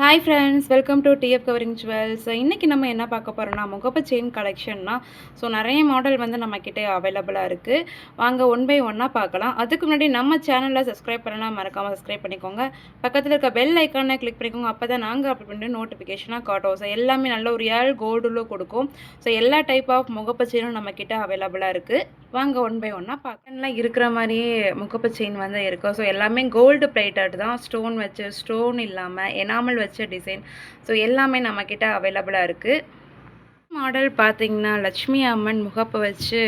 Hi friends welcome to TF covering jewels இன்றைக்கி நம்ம என்ன பார்க்க போகிறோம்னா முகப்பு செயின் கலெக்ஷன்னா ஸோ நிறைய மாடல் வந்து நம்மக்கிட்ட அவைலபிளாக இருக்குது வாங்க ஒன் பை ஒன்னாக பார்க்கலாம். அதுக்கு முன்னாடி நம்ம சேனலில் சப்ஸ்கிரைப் பண்ணலாம் மறக்காமல் சப்ஸ்கிரைப் பண்ணிக்கோங்க. பக்கத்தில் இருக்க பெல் ஐக்கானை கிளிக் பண்ணிக்கோங்க. அப்போ தான் நாங்கள் அப்படி பண்ணிட்டு நோட்டிஃபிகேஷனாக காட்டுவோம் ஸோ எல்லாமே நல்ல ஒரு ஏழு கோல்டுல கொடுக்கும். ஸோ எல்லா டைப் ஆஃப் முகப்பு செயினும் நம்மக்கிட்ட அவைலபிளாக இருக்குது வாங்க ஒன் பை ஒன்னாக பார்க்கலாம். இருக்கிற மாதிரியே முகப்பு செயின் வந்து இருக்கும். ஸோ எல்லாமே கோல்டு பிளேட்டட் தான். ஸ்டோன் வச்சு ஸ்டோன் இல்லாமல் எனாமல் வச்ச டிசைன் ஸோ எல்லாமே நம்மக்கிட்ட அவைலபிளாக இருக்குது மாடல் பார்த்தீங்கன்னா லட்சுமி அம்மன் முகப்பு வச்சு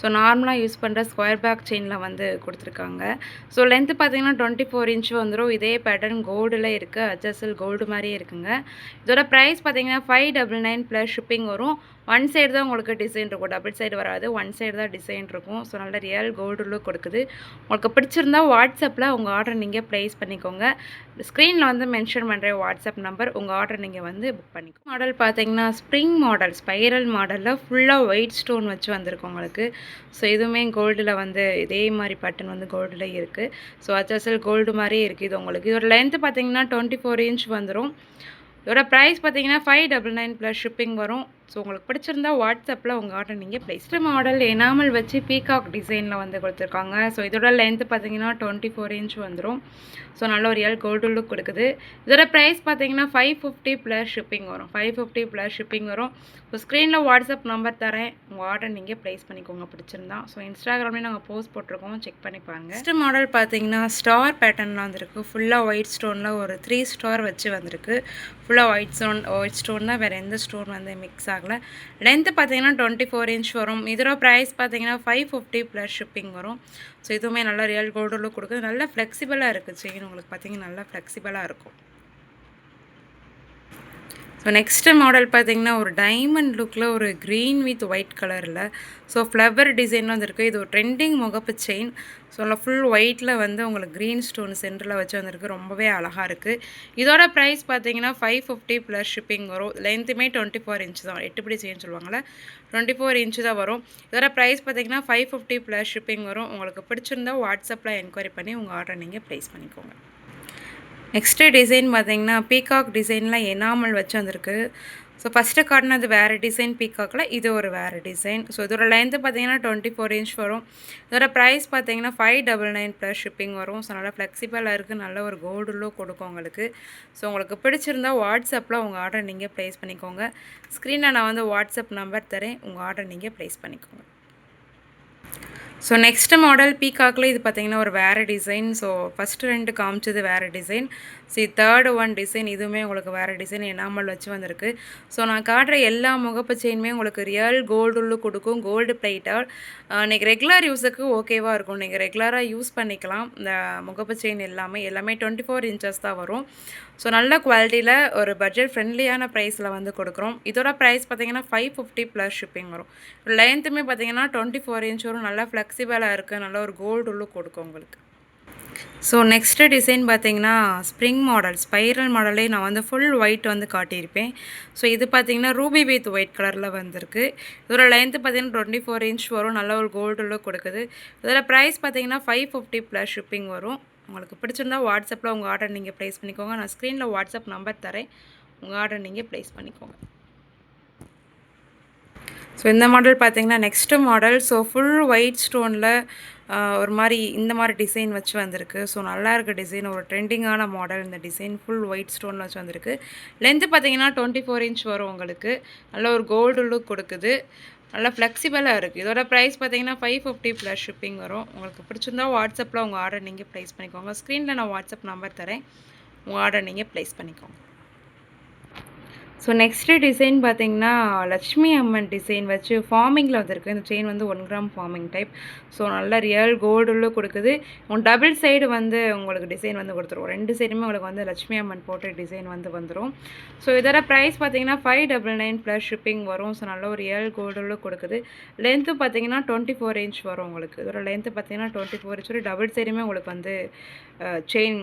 ஸோ நார்மலாக யூஸ் பண்ணுற ஸ்கொயர் பேக் செயினில் வந்து கொடுத்துருக்காங்க. ஸோ லென்த்து பார்த்தீங்கன்னா டுவெண்ட்டி ஃபோர் இன்ச் வந்துடும் இதே பேட்டர்ன் கோல்டில் இருக்குது அட்ஜஸ்டல் கோல்டு மாதிரியே இருக்குங்க. இதோட ப்ரைஸ் பார்த்தீங்கன்னா five double nine plus shipping வரும். ஒன் சைடு தான் உங்களுக்கு டிசைன் இருக்கும். டபுள் சைடு வராது. ஒன் சைடு தான் டிசைன் இருக்கும். ஸோ நல்ல ரியல் கோல்டு லுக் கொடுக்குது. உங்களுக்கு பிடிச்சிருந்தா வாட்ஸ்அப்பில் உங்கள் ஆர்டர் நீங்கள் ப்ளேஸ் பண்ணிக்கோங்க. ஸ்க்ரீனில் வந்து மென்ஷன் பண்ணுற வாட்ஸ்அப் நம்பர் உங்கள் ஆர்டர் நீங்கள் வந்து புக் பண்ணிக்கோ. மாடல் பார்த்தீங்கன்னா ஸ்ப்ரிங் மாடல் ஸ்பைரல் மாடலில் ஃபுல்லாக ஒயிட் ஸ்டோன் வச்சு வந்திருக்கு உங்களுக்கு. ஸோ இதுவுமே கோல்டில் வந்து இதே மாதிரி பட்டன் வந்து கோல்டில் இருக்குது ஸோ அச்சசல் கோல்டு மாதிரியே இருக்குது இது உங்களுக்கு. இதோட லென்த்து பார்த்தீங்கன்னா டுவெண்ட்டி ஃபோர் இன்ச் வந்துடும் இதோட ப்ரைஸ் பார்த்தீங்கன்னா five double nine plus shipping வரும். ஸோ உங்களுக்கு பிடிச்சிருந்தா வாட்ஸ்அப்பில் உங்கள் ஆர்டர் நீங்கள் ப்ளேஸ் மாடல் எனாமல் வச்சு பீகாக் டிசைனில் வந்து கொடுத்துருக்காங்க. ஸோ இதோட லென்த்து பார்த்தீங்கன்னா டுவெண்ட்டி ஃபோர் இன்ச் வந்துடும் ஸோ நல்ல ஒரு ஏழு கோல்டு லுக் கொடுக்குது. இதோட ப்ரைஸ் பார்த்தீங்கன்னா ஃபைவ் ஃபிஃப்டி ப்ளஸ் ஷிப்பிங் வரும். ஃபைவ் ஃபிஃப்டி ப்ளஸ் ஷிப்பிங் வரும். ஸோ ஸ்க்ரீனில் வாட்ஸ்அப் நம்பர் தரேன். உங்கள் ஆர்டர் நீங்கள் ப்ளேஸ் பண்ணிக்கோங்க. பிடிச்சிருந்தா. ஸோ இன்ஸ்டாகிராம்லேயும் நாங்கள் போஸ்ட் போட்டிருக்கோம். செக் பண்ணி பாருங்க. நெக்ஸ்ட் மாடல் பார்த்தீங்கன்னா ஸ்டார் பேட்டர்னில் வந்திருக்கு. ஃபுல்லாக ஒயிட் ஸ்டோனில் ஒரு த்ரீ ஸ்டார் வச்சு வந்திருக்கு. ஃபுல்லாக ஒயிட் ஸ்டோன் ஒயிட் ஸ்டோன்னா வேறு எந்த ஸ்டோன் வந்து மிக்ஸ் ஆகும் ஆகலை லென்த்து பார்த்தீங்கன்னா டுவெண்ட்டி ஃபோர் இன்ச் வரும். இதோட ப்ரைஸ் பார்த்தீங்கன்னா ஃபைவ் ஃபிஃப்டி ப்ளஸ் ஷிப்பிங் வரும். ஸோ இதுவுமே நல்லா ரியல் கோல்டு லுக் கொடுக்குது. நல்லா ஃப்ளெக்சிபிளாக இருக்குது செயின் உங்களுக்கு. பார்த்தீங்கன்னா நல்லா ஃப்ளெக்சிபிளாக இருக்கும். ஸோ நெக்ஸ்ட்டு மாடல் பார்த்தீங்கன்னா ஒரு டைமண்ட் லுக்கில் ஒரு க்ரீன் வித் ஒயிட் கலரில் ஸோ ஃப்ளவர் டிசைன் வந்துருக்கு இது ஒரு ட்ரெண்டிங் முகப்பு செயின் ஸோ அதில் ஃபுல் ஒயிட்டில் வந்து உங்களுக்கு க்ரீன் ஸ்டோன் சென்டரில் வச்சு வந்திருக்கு. ரொம்பவே அழகாக இருக்குது இதோட ப்ரைஸ் பார்த்தீங்கன்னா ஃபைவ் ஃபிஃப்டி ப்ளஸ் ஷிப்பிங் வரும். லென்த்துமே டுவெண்ட்டி ஃபோர் இன்ச் தான் எட்டுப்படி செயின் சொல்லுவாங்கள்ல டுவெண்ட்டி ஃபோர் இன்ச்சு தான் வரும். இதோட ப்ரைஸ் பார்த்தீங்கன்னா ஃபைவ் ஃபிஃப்டி ப்ளஸ் ஷிப்பிங் வரும். உங்களுக்கு பிடிச்சிருந்தா வாட்ஸ்அப்பில் என்கொயரி பண்ணி உங்கள் ஆர்டர் நீங்கள் ப்ளேஸ் பண்ணிக்கோங்க. நெக்ஸ்ட்டு டிசைன் பார்த்தீங்கன்னா பீகாக் டிசைன்லாம் எனாமல் வச்சு வந்திருக்கு. ஸோ ஃபஸ்ட்டு காட்டினது வேறு டிசைன் பீகாக்கில் இது ஒரு வேறு டிசைன் ஸோ இதோட லென்த்து பார்த்தீங்கன்னா டுவெண்ட்டி ஃபோர் இன்ச் வரும். இதோட ப்ரைஸ் பார்த்தீங்கன்னா five double nine plus shipping வரும். ஸோ நல்லா ஃப்ளெக்சிபிளாக இருக்குது நல்ல ஒரு கோல்டு லுக் கொடுக்கும் உங்களுக்கு. ஸோ உங்களுக்கு பிடிச்சிருந்தா வாட்ஸ்அப்பில் உங்கள் ஆர்டர் நீங்கள் ப்ளேஸ் பண்ணிக்கோங்க. ஸ்க்ரீனில் நான் வந்து வாட்ஸ்அப் நம்பர் தரேன். உங்கள் ஆர்டர் நீங்கள் ப்ளேஸ் பண்ணிக்கோங்க. ஸோ நெக்ஸ்ட் மாடல் பீகாக்கில் இது பார்த்தீங்கன்னா ஒரு வேறு டிசைன் ஸோ ஃபஸ்ட்டு ரெண்டு காமிச்சது வேறு டிசைன் சி தேர்டு ஒன் டிசைன் இதுவுமே உங்களுக்கு வேறு டிசைன் எனாமல் வச்சு வந்திருக்கு. ஸோ நான் காட்டுற எல்லா முகப்பு செயினுமே உங்களுக்கு ரியல் கோல்டு கொடுக்கும் கோல்டு பிளேட்டால் நீங்கள் ரெகுலர் யூஸுக்கு ஓகேவாக இருக்கும். நீங்கள் ரெகுலராக யூஸ் பண்ணிக்கலாம். இந்த முகப்பு செயின் எல்லாமே எல்லாமே டுவெண்ட்டி ஃபோர் இன்ச்சஸ் தான் வரும். ஸோ நல்ல குவாலிட்டியில் ஒரு பட்ஜெட் ஃப்ரெண்ட்லியான ப்ரைஸில் வந்து கொடுக்குறோம். இதோட ப்ரைஸ் பார்த்தீங்கன்னா ஃபைவ் ஃபிஃப்டி ப்ளஸ் ஷிப்பிங் வரும். லென்த்துமே பார்த்தீங்கன்னா டுவெண்ட்டி ஃபோர் இன்ச் வரும். நல்லா ஃப்ளெக்சிபிளாக இருக்குது நல்ல ஒரு கோல்டு உள்ளு கொடுக்கும் உங்களுக்கு. ஸோ நெக்ஸ்ட்டு டிசைன் பார்த்தீங்கன்னா ஸ்ப்ரிங் மாடல் ஸ்பைரல் மாடலே நான் வந்து ஃபுல் ஒயிட் வந்து காட்டியிருப்பேன். ஸோ இது பார்த்தீங்கன்னா ரூபி வித் ஒயிட் கலரில் வந்திருக்கு. இதோட லென்த்து பார்த்தீங்கன்னா டுவெண்ட்டி ஃபோர் இன்ச் வரும். நல்ல ஒரு கோல்டு லுக் கொடுக்குது. இதில் ப்ரைஸ் பார்த்தீங்கன்னா ஃபைவ் ஃபிஃப்டி ப்ளஸ் ஷிப்பிங் வரும். உங்களுக்கு பிடிச்சிருந்தா வாட்ஸ்அப்பில் உங்கள் ஆர்டர் நீங்கள் ப்ளேஸ் பண்ணிக்கோங்க. நான் ஸ்க்ரீனில் வாட்ஸ்அப் நம்பர் தரேன். உங்கள் ஆர்டர் நீங்கள் ப்ளேஸ் பண்ணிக்கோங்க. ஸோ இந்த மாடல் பார்த்தீங்கன்னா next model so full white ஸ்டோனில் ஒரு மாதிரி இந்த மாதிரி டிசைன் வச்சு வந்திருக்கு. ஸோ நல்லா இருக்க டிசைன் ஒரு ட்ரெண்டிங்கான மாடல் இந்த டிசைன் ஃபுல் ஒயிட் ஸ்டோனில் வச்சு வந்திருக்கு. லென்த்து பார்த்தீங்கன்னா டுவெண்ட்டி ஃபோர் இன்ச் வரும் உங்களுக்கு. நல்ல ஒரு கோல்டு லுக் கொடுக்குது. நல்லா ஃப்ளெக்சிபிளாக இருக்குது இதோட ப்ரைஸ் பார்த்தீங்கன்னா ஃபைவ் ஃபிஃப்டி ப்ளஸ் ஷிப்பிங் வரும். உங்களுக்கு பிடிச்சிருந்தா வாட்ஸ்அப்பில் உங்கள் ஆர்டர் நீங்கள் ப்ளேஸ் பண்ணிக்கோங்க. ஸ்க்ரீனில் நான் வாட்ஸ்அப் நம்பர் தரேன். உங்கள் ஆர்டர் நீங்கள் ப்ளேஸ் பண்ணிக்கோங்க. ஸோ நெக்ஸ்ட்டு டிசைன் பார்த்தீங்கன்னா லட்சுமி அம்மன் டிசைன் வச்சு ஃபார்மிங்கில் வந்திருக்கு. இந்த செயின் வந்து one gram forming type so நல்ல ரியல் கோல்டுள்ள கொடுக்குது. உன் டபுள் சைடு வந்து உங்களுக்கு டிசைன் வந்து கொடுத்துருவோம் ரெண்டு சைடுமே உங்களுக்கு வந்து லட்சுமி அம்மன் போட்டு டிசைன் வந்து வந்துடும் ஸோ இதோட ப்ரைஸ் பார்த்தீங்கன்னா five double nine plus shipping வரும். ஸோ நல்ல ஒரு ரியல் கோல்டுள்ள கொடுக்குது. லென்த்து பார்த்தீங்கன்னா டுவெண்ட்டி ஃபோர் இன்ச் வரும் உங்களுக்கு. இதோட லென்த்து பார்த்தீங்கன்னா டுவெண்ட்டி ஃபோர் இன்ச் ஒரு டபுள் சைடுமே உங்களுக்கு வந்து செயின்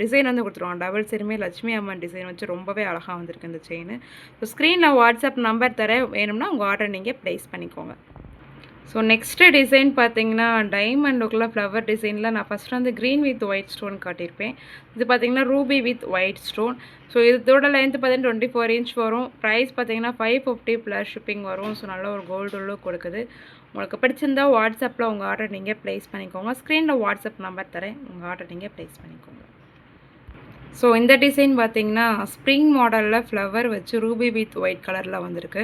டிசைன் வந்து கொடுத்துருவாங்க டபுள் சைடுமே லட்சுமி அம்மன் டிசைன் வச்சு ரொம்பவே அழகாக வந்திருக்கு இந்த செயின் ஸோ ஸ்க்ரீனில் வாட்ஸ்அப் நம்பர் தர வேணும்னா உங்கள் ஆர்டர் நீங்கள் ப்ளேஸ் பண்ணிக்கோங்க. ஸோ நெக்ஸ்ட்டு டிசைன் பார்த்தீங்கன்னா டைமண்ட் லுக்கில் ஃப்ளவர் டிசைனில் நான் ஃபஸ்ட்டு வந்து க்ரீன் வித் ஒயிட் ஸ்டோன் காட்டியிருப்பேன். இது பார்த்தீங்கன்னா ruby with white stone so இதோட லென்த் பார்த்தீங்கன்னா டுவெண்ட்டி ஃபோர் இன்ச் வரும். ப்ரைஸ் பார்த்தீங்கன்னா ஃபைவ் ஃபிஃப்டி ப்ளஸ் ஷிப்பிங் வரும். ஸோ நல்ல ஒரு கோல்டு லுக் கொடுக்குது. உங்களுக்கு பிடிச்சிருந்தா வாட்ஸ்அப்பில் உங்கள் ஆர்டர் நீங்கள் ப்ளேஸ் பண்ணிக்கோங்க. ஸ்க்ரீனில் வாட்ஸ்அப் நம்பர் தரேன். உங்கள் ஆர்டர் நீங்கள் ப்ளேஸ் பண்ணிக்கோங்க. ஸோ இந்த டிசைன் பார்த்தீங்கன்னா ஸ்ப்ரிங் மாடலில் ஃப்ளவர் வச்சு ரூபி வித் ஒயிட் கலரில் வந்திருக்கு.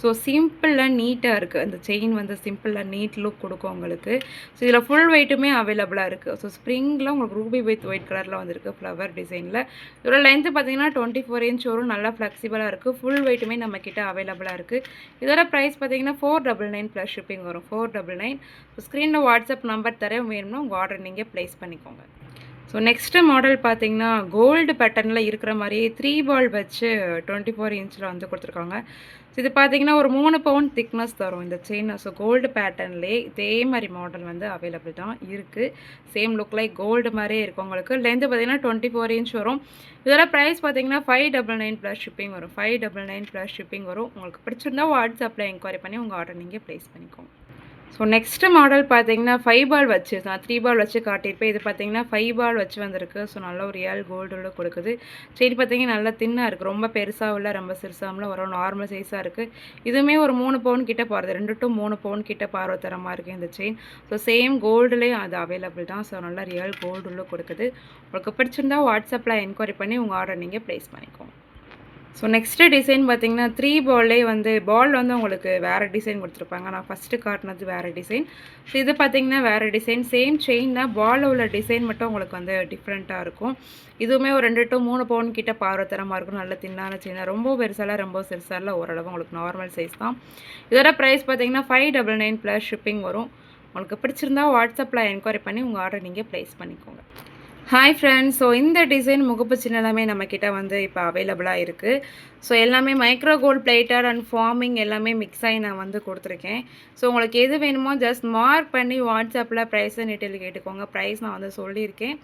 ஸோ சிம்பிளாக நீட்டாக இருக்குது அந்த செயின் வந்து சிம்பிளில் நீட் லுக் கொடுக்கும் உங்களுக்கு. ஸோ இதில் ஃபுல் வெயிட்டுமே அவைலபிளாக இருக்குது ஸோ ஸ்ப்ரிங்கில் உங்களுக்கு ரூபி வித் ஒயிட் கலரில் வந்திருக்கு ஃப்ளவர் டிசைனில் இதோட லென்த்து பார்த்தீங்கன்னா டுவெண்ட்டி ஃபோர் இன்ச் வரும். நல்லா ஃப்ளெக்சிபிளாக இருக்குது ஃபுல் வெயிட்டுமே நம்மக்கிட்ட அவைலபிளாக இருக்குது இதோட ப்ரைஸ் பார்த்தீங்கன்னா four double nine plus shipping வரும். ஃபோர் டபுள் நைன் ஸ்க்ரீனில் வாட்ஸ்அப் நம்பர் தரேன். வேணும்னா உங்கள் ஆர்டர் நீங்கள் ப்ளேஸ் பண்ணிக்கோங்க. ஸோ நெக்ஸ்ட்டு மாடல் பார்த்தீங்கன்னா கோல்டு பேட்டர்னில் இருக்கிற மாதிரியே த்ரீ பால் வச்சு டுவெண்ட்டி ஃபோர் இன்ச்சில் வந்து கொடுத்துருக்காங்க. ஸோ இது பார்த்தீங்கன்னா ஒரு மூணு பவுண்ட் திக்னஸ் தரும் இந்த செயின் ஸோ கோல்டு பேட்டர்ன்லேயே இதே மாதிரி மாடல் வந்து அவைலபிள் தான் இருக்குது சேம் லுக் லைக் கோல்டு மாதிரியே இருக்கும் உங்களுக்கு. லென்த்து பார்த்தீங்கன்னா டுவெண்ட்டி ஃபோர் இன்ச் வரும். இதெல்லாம் ப்ரைஸ் பார்த்தீங்கன்னா five double nine plus shipping வரும். Five double nine plus shipping வரும். உங்களுக்கு பிடிச்சிருந்தா வாட்ஸ்அப்பில் என்கொயரி பண்ணி உங்கள் ஆர்டர் நீங்கள் ப்ளேஸ் பண்ணிக்கோங்க. ஸோ நெக்ஸ்ட்டு மாடல் பார்த்தீங்கன்னா ஃபைவ் பால் வச்சு நான் த்ரீ பால் வச்சு காட்டியிருப்பேன். இது பார்த்தீங்கன்னா ஃபைவ் பால் வச்சு வந்திருக்கு. ஸோ நல்ல ஒரு ஏழ் கோல்டோட கொடுக்குது. செயின் பார்த்தீங்கன்னா நல்லா தின்னாக இருக்குது ரொம்ப பெருசாக இல்லை ரொம்ப சிறுசாகல ஒரு நார்மல் சைஸாக இருக்குது இதுவுமே ஒரு மூணு பவுன் கிட்டே போகிறது ரெண்டு டு மூணு பவுன் கிட்டே பார்வை தரமாக இருக்குது இந்த செயின் ஸோ சேம் கோல்டுலேயும் அது அவைலபிள் தான். ஸோ நல்லா ரியல் கோல்டுள்ள கொடுக்குது. உங்களுக்கு பிடிச்சிருந்தா வாட்ஸ்அப்பில் என்கொயரி பண்ணி உங்கள் ஆர்டர் நீங்கள் ப்ளேஸ் பண்ணிக்கோங்க. ஸோ நெக்ஸ்ட்டு டிசைன் பார்த்திங்கன்னா த்ரீ பால்லே வந்து பால் வந்து உங்களுக்கு வேறு டிசைன் கொடுத்துருப்பாங்க. நான் ஃபஸ்ட்டு காட்டினது வேறு டிசைன் ஸோ இது பார்த்தீங்கன்னா வேறு டிசைன் சேம் செயின் தான் பாலில் உள்ள டிசைன் மட்டும் உங்களுக்கு வந்து டிஃப்ரெண்ட்டாக இருக்கும். இதுவுமே ஒரு ரெண்டு டு மூணு பவுன் கிட்ட பார்வத்தரமாக இருக்கும் நல்ல தின்னான செயின் ரொம்ப பெருசால ரொம்ப சிறுசால ஓரளவு உங்களுக்கு நார்மல் சைஸ் தான். இதோட ப்ரைஸ் பார்த்தீங்கன்னா five double nine plus shipping வரும். உங்களுக்கு பிடிச்சிருந்தா வாட்ஸ்அப்பில் என்கொயரி பண்ணி உங்கள் ஆர்டர் நீங்கள் ப்ளேஸ் பண்ணிக்கோங்க. ஹாய் ஃப்ரெண்ட்ஸ் ஸோ இந்த டிசைன் முகப்பு சின்னலாமே நம்மக்கிட்ட வந்து இப்போ அவைலபிளாக இருக்குது ஸோ எல்லாமே micro gold plater and forming எல்லாமே மிக்ஸ் ஆகி நான் வந்து கொடுத்துருக்கேன். ஸோ உங்களுக்கு எது வேணுமோ ஜஸ்ட் மார்க் பண்ணி வாட்ஸ்அப்பில் ப்ரைஸை டீட்டெயில் கேட்டுக்கோங்க. ப்ரைஸ் நான் வந்து சொல்லியிருக்கேன்.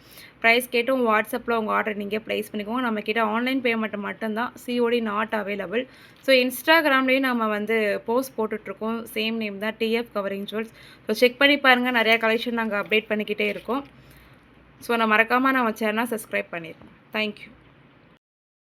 ப்ரைஸ் கேட்டும் வாட்ஸ்அப்பில் உங்கள் ஆர்டர் நீங்கள் ப்ளேஸ் பண்ணிக்கோங்க. நம்மக்கிட்ட ஆன்லைன் பேமெண்ட் மட்டும்தான். சிஓடி நாட் அவைலபிள் ஸோ இன்ஸ்டாகிராம்லேயும் நம்ம வந்து போஸ்ட் போட்டுட்ருக்கோம். சேம் நேம் தான் TF covering jewels so check பண்ணி பாருங்கள் நிறையா கலெக்ஷன் நாங்கள் அப்டேட் பண்ணிக்கிட்டே இருக்கோம். ஸோ நான் மறக்காமல் நான் சேனல் சப்ஸ்கிரைப் பண்ணிடுறேன் தேங்க்யூ